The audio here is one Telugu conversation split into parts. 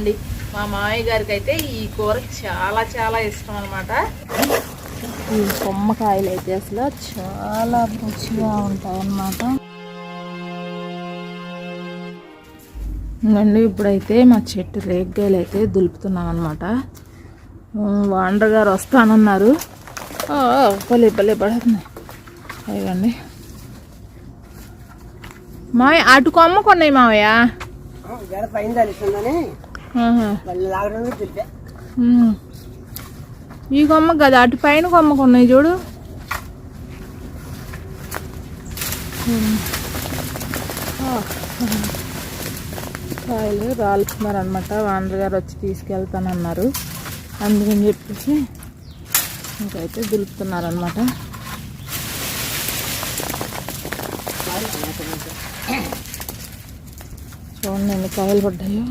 అండి. మా మామయ్య గారికి అయితే ఈ కూర చాలా చాలా ఇష్టం అనమాట ఈ కొమ్మకాయలు అయితే అసలు చాలా రుచిగా ఉంటాయి అన్నమాట ఇంకండి ఇప్పుడైతే మా చెట్టు రేగ్గాయలు అయితే దులుపుతున్నాం అనమాట వాండర్ గారు వస్తానన్నారు. ఆ, ఆ, భలే పడుతున్నాయి అయ్యండి మావయ్య అటు కొమ్మ కొన్నాయి మావయ్య మళ్ళీ తెలిపా. ఈ కొమ్మ కదా అటు పైన కొమ్మ కొన్నాయి చూడు. కాయలు రాలుతున్నారు అనమాట వానర్ గారు వచ్చి తీసుకెళ్తానన్నారు. అందుకని చెప్పేసి ఇంకైతే దులుపుతున్నారనమాట చూడండి ఎన్ని కాయలు పడ్డాయో.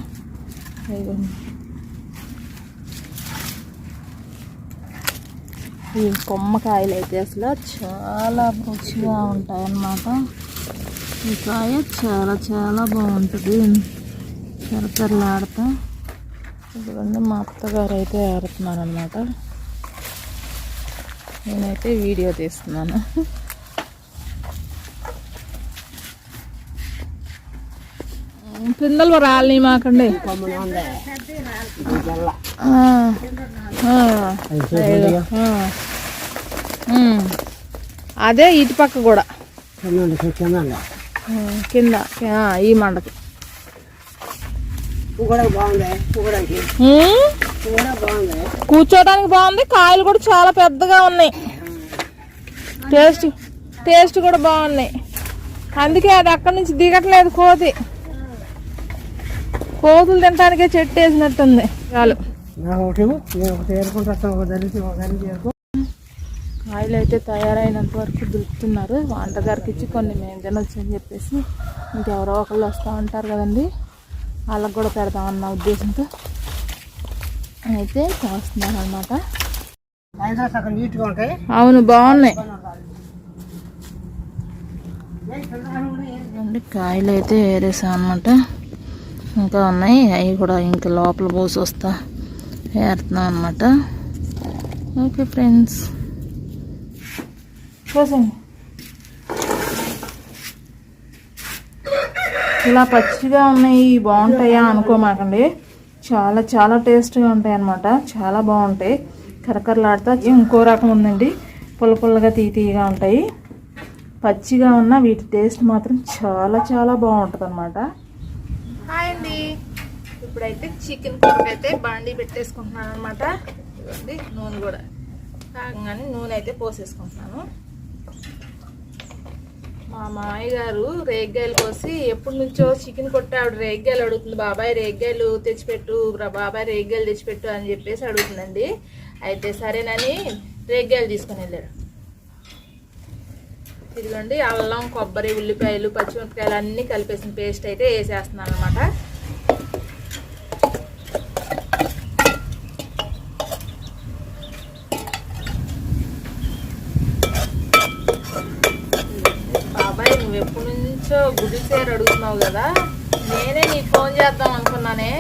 ఈ కొమ్మకాయలు అయితే అసలు చాలా రుచిగా ఉంటాయన్నమాట ఈ కాయ చాలా చాలా బాగుంటుంది కరకరలాడుతా ఇదిగోండి మా అత్తగారు అయితే ఆడుతున్నారు అనమాట నేనైతే వీడియో తీస్తున్నాను పిందలు రాలి మాకండి. అదే ఇటు పక్క కూడా కింద ఈ మండకి. కూడా బాగుంది బాగుంది కూర్చోడానికి బాగుంది కాయలు కూడా చాలా పెద్దగా ఉన్నాయి. టేస్ట్ టేస్ట్ కూడా బాగున్నాయి. అందుకే అది అక్కడి నుంచి దిగట్లేదు కోతి. కోతులు తినడానికే చెట్టు వేసినట్టుంది. చాలు. కాయలు అయితే తయారైనంత వరకు దులుపుతున్నారు. వంటగారికి ఇచ్చి కొన్ని మేము తినొచ్చు అని చెప్పేసి ఇంకెవరో ఒకళ్ళు వస్తూ ఉంటారు కదండి. వాళ్ళకి కూడా పెడదామన్న ఉద్దేశంతో అయితే చేస్తున్నారు అనమాట అవును బాగున్నాయి. కాయలు అయితే ఏరేసాం అనమాట ఇంకా ఉన్నాయి. అవి కూడా ఇంకా లోపల పోసి వస్తా. వేరుతున్నాం అనమాట ఓకే ఫ్రెండ్స్. పోసండి ఇలా పచ్చిగా ఉన్నాయి. బాగుంటాయా అనుకోమాకండి. చాలా చాలా టేస్ట్గా ఉంటాయి అన్నమాట. చాలా బాగుంటాయి. కరకరలాడుతా ఇంకో రకం ఉందండి. పుల్ల పుల్లగా తీతీగా ఉంటాయి. పచ్చిగా ఉన్న వీటి టేస్ట్ మాత్రం చాలా చాలా బాగుంటుంది అనమాట హాయ్ అండి. ఇప్పుడైతే చికెన్ కూర అయితే బాండీ పెట్టేసుకుంటున్నాను అనమాట ఇవ్వండి నూనె కూడా కాగానే నూనె అయితే పోసేసుకుంటున్నాను. మా మామయ్య గారు రేగ్గాయలు కోసి ఎప్పటి నుంచో చికెన్ కొట్టి ఆవిడ రేగ్గాయలు అడుగుతుంది బాబాయ్ రేగ్గాయలు తెచ్చిపెట్టు రా- బాబాయ్ రేగ్గాయలు తెచ్చిపెట్టు అని చెప్పేసి అడుగుతుందండి. అయితే సరేనని రేగ్గాయలు తీసుకొని వెళ్ళాడు ఇదిగోండి అల్లం కొబ్బరి ఉల్లిపాయలు పచ్చిమిరపకాయలు అన్నీ కలిపేసిన పేస్ట్ అయితే వేసేస్తున్నాను అనమాట బాబాయ్ నువ్వు ఎప్పటి నుంచో గుడి సేరు అడుగుతున్నావు కదా? నేనే నీకు ఫోన్ చేద్దాం అనుకున్నానే.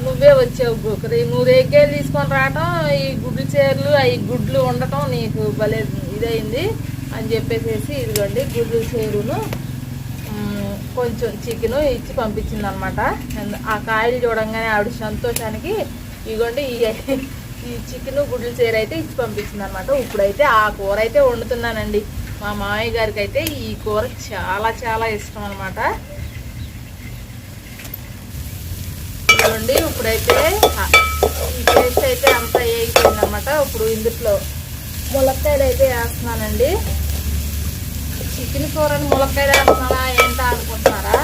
నువ్వే వచ్చావు గుక్కరి నువ్వు దగ్గర తీసుకొని రావటం ఈ గుడ్లు చీరలు ఈ గుడ్లు ఉండటం నీకు భలే ఇదైంది అని చెప్పేసి ఇదిగోండి గుడ్లు చేరును. కొంచెం చికెన్ ఇచ్చి పంపించింది అనమాట ఆ కాయలు చూడంగానే ఆవిడ సంతోషానికి ఇదిగోండి ఈ ఈ చికెన్ గుడ్లు చేరు అయితే ఇచ్చి పంపించింది అనమాట ఇప్పుడైతే ఆ కూర అయితే వండుతున్నానండి. మా మామయ్య గారికి అయితే ఈ కూర చాలా చాలా ఇష్టం అనమాట ఇదిగోండి ఇప్పుడైతే ఈ పేస్ట్ అయితే అంతా వేగిపోయింది అనమాట ఇప్పుడు ఇందులో ములక్కాయలు అయితే వేస్తున్నానండి. చికెన్ కూరని ములక్కాయలు వేస్తున్నారా ఏంటా అనుకుంటున్నారా?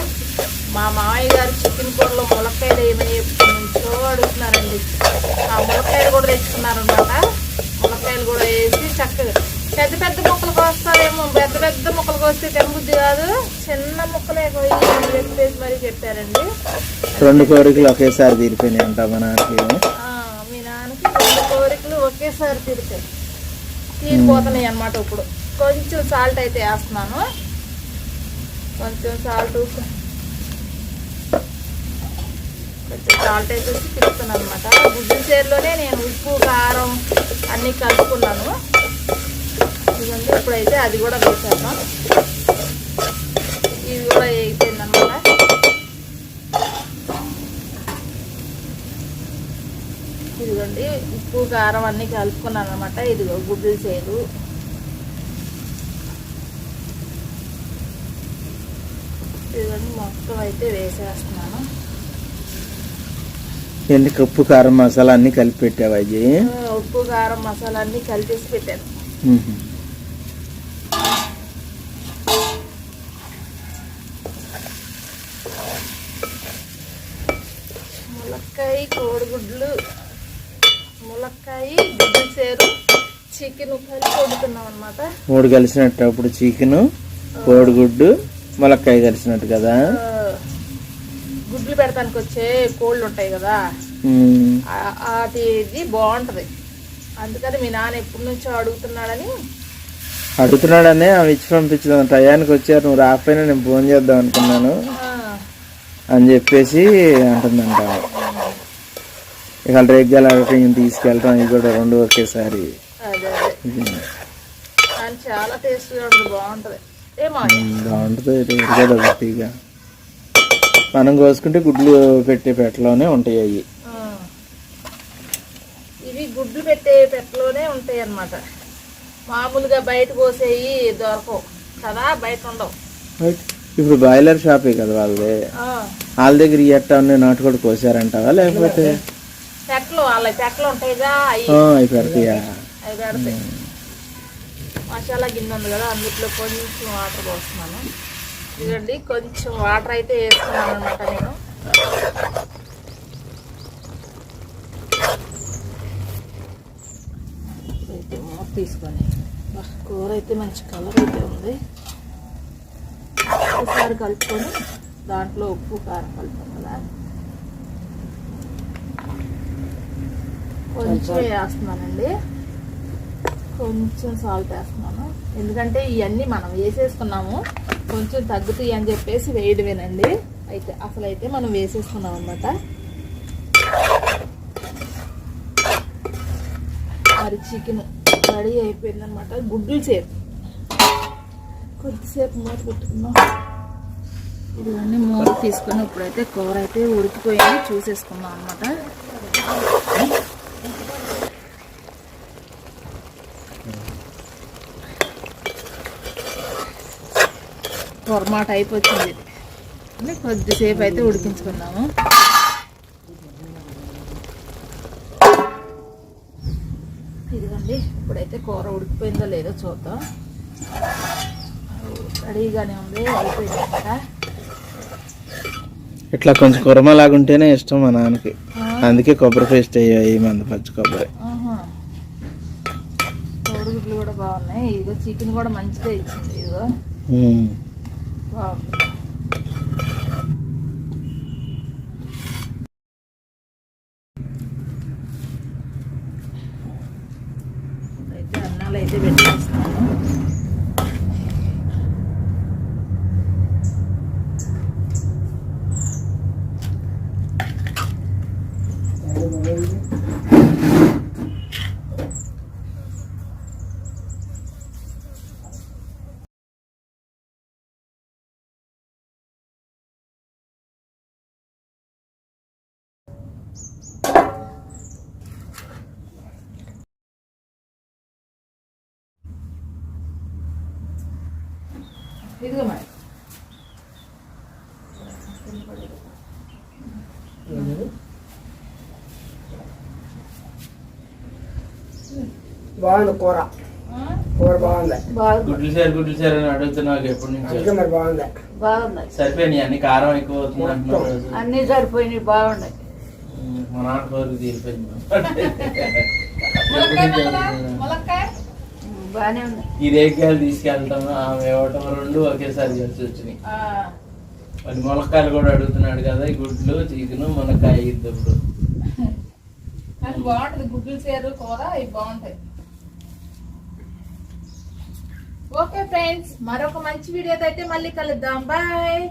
మా మామయ్య గారు చికెన్ కూరలో ములక్కాయలు ఏమని ఎప్పటి నుంచో అడుగుతున్నారండి. ఆ ములక్కాయలు కూడా తెచ్చుకున్నారనమాట ములక్కాయలు కూడా వేసి చక్కగా పెద్ద పెద్ద ముక్కలు కోస్తారేమో పెద్ద పెద్ద ముక్కలు కోస్తే తినబుద్ధి కాదు. చిన్న ముక్కలే కోయి అని చెప్పేసి మరి చెప్పారండి. రెండు కోరికలు ఒకేసారి తీరిపోయినాయి అంట మా నాన్నకి. మీ నాన్నకి రెండు కోరికలు ఒకేసారి తీరుతాయి తీరిపోతున్నాయి అన్నమాట ఇప్పుడు. కొంచెం సాల్ట్ అయితే వేస్తున్నాను. కొంచెం సాల్ట్ కొంచెం సాల్ట్ అయితే వచ్చి పిలుస్తున్నాను అనమాట గుడ్డు చీరలోనే నేను ఉప్పు కారం అన్నీ కలుపుకున్నాను. ఇదండి ఇప్పుడైతే అది కూడా వేసాను ఇది కూడా వేగిపోయింది అనమాట ఇదిగోండి ఉప్పు కారం అన్నీ కలుపుకున్నాను అనమాట ఇదిగో గుడ్డు చేరు ఇదిగోండి మొత్తం అయితే వేసేస్తున్నాను. ఎన్ని కప్పు కారం మసాలా అన్ని కలిపి పెట్టావా అయ్యి? ఉప్పు కారం మసాలా అన్నీ కలిపేసి పెట్టాను. ములక్కాయ కోడిగుడ్లు ములక్కాయ గుడ్డు చేరు చికెన్ కలిపి వండుతున్నాం అనమాట మూడు కలిసినట్టు అప్పుడు చికెన్ కోడిగుడ్డు ములక్కాయ కలిసినట్టు కదా? గుడ్లు పెడతానికి వచ్చే కోళ్ళు ఉంటాయి కదా? వాటి ఇది బాగుంటది. అందుకని మీ నాన్న ఎప్పటి నుంచో అడుగుతున్నాడని. అడుగుతున్నాడనే ఆమె ఇచ్చి పంపించదాం టయానికి వచ్చారు. నువ్వు రాకపోయినా నేను ఫోన్ చేద్దాం అనుకున్నాను. అని చెప్పేసి అంటుందంట. ఇక రేగ్గాలు అడగటం తీసుకెళ్ళటం ఇది కూడా రెండు ఒకేసారి. అదే అదే. చాలా టేస్ట్గా ఉంటుంది. బాగుంటది. బాగుంటుంది. మనం కోసుకుంటే గుడ్లు పెట్టే పెట్టలోనే ఉంటాయి అవి. ఇవి గుడ్లు పెట్టే పెట్టలోనే ఉంటాయి అన్నమాట. మామూలుగా బయట కోసేవి దొరకవు కదా బయట ఉండవు. ఇప్పుడు బాయిలర్ షాపే కదా వాళ్ళది. వాళ్ళ దగ్గర ఈ ఎట్టా నాటుకోడి కోసారంటావా లేకపోతే? పెట్టలు వాళ్ళ పెట్టలు ఉంటాయిగా అవి పెడతాయా? అవి పెడతాయి. మసాలా గిన్నె ఉంది కదా అందులో కొంచెం వాటర్ పోస్తున్నాను. ఇదండి కొంచెం వాటర్ అయితే వేస్తున్నాను అనమాట నేను. అయితే మూత తీసుకొని కూర అయితే మంచి కలర్ అయితే ఉంది. ఒకసారి కలుపుకొని దాంట్లో ఉప్పు కారం కలుపుతాం కదా కొంచెం. వేస్తున్నానండి. కొంచెం సాల్ట్ వేస్తున్నాను. ఎందుకంటే ఇవన్నీ మనం వేసేసుకున్నాము. కొంచెం తగ్గుతాయి అని చెప్పేసి వేయడమేనండి. అయితే అసలు అయితే మనం వేసేసుకున్నాం అనమాట మరి చికెన్ రెడీ అయిపోయింది అనమాట గుడ్లు సేపు కొద్దిసేపు మూత పెట్టుకున్నాం ఇవన్నీ మూత తీసుకుని ఇప్పుడైతే కూర అయితే ఉడికిపోయింది. చూసేసుకున్నాం అనమాట పొరమాట అయిపోతుంది ఇది అంటే కొద్దిసేపు అయితే ఉడికించుకుందాము. ఇదిగోండి ఇప్పుడైతే కూర ఉడికిపోయిందో లేదో చూద్దాం. రెడీగానే ఉంది అయిపోయింది అనమాట ఇట్లా కొంచెం కుర్మలాగా ఉంటేనే ఇష్టం మా నాన్నకి. అందుకే కొబ్బరి పేస్ట్ అయ్యాయి మంది పచ్చి కొబ్బరి. కోడిగుడ్లు కూడా బాగున్నాయి. ఇదిగో చికెన్ కూడా మంచిగా ఇచ్చింది ఇదిగో. 啊。ఇదిగో మరి. బాగుంది కూర. కూర బాగుంది. గుడ్లు సార్ గుడ్లు సార్ అని అడుగుతున్నావు ఎప్పటి నుంచి మరి బాగుంది. బాగుంది. సరిపోయినాయి అన్ని కారం ఎక్కువ అవుతుంది అంటున్నారు. అన్నీ సరిపోయినాయి బాగున్నాయి. మా నాన్న కోరిక తీరిపోయింది. ఈ రేగ్గాయలు తీసుకెళ్తాము ఆమె ఇవ్వటం రెండు ఒకేసారి కలిసి వచ్చినాయి. మరి ములక్కాయలు కూడా అడుగుతున్నాడు కదా ఈ గుడ్లు చికెన్ మునక్కాయ ఇద్దరు. కానీ బాగుంటది గుడ్లు సేరు కూర ఇవి బాగుంటాయి. ఓకే ఫ్రెండ్స్ మరొక మంచి వీడియోతో అయితే మళ్ళీ కలుద్దాం. బాయ్.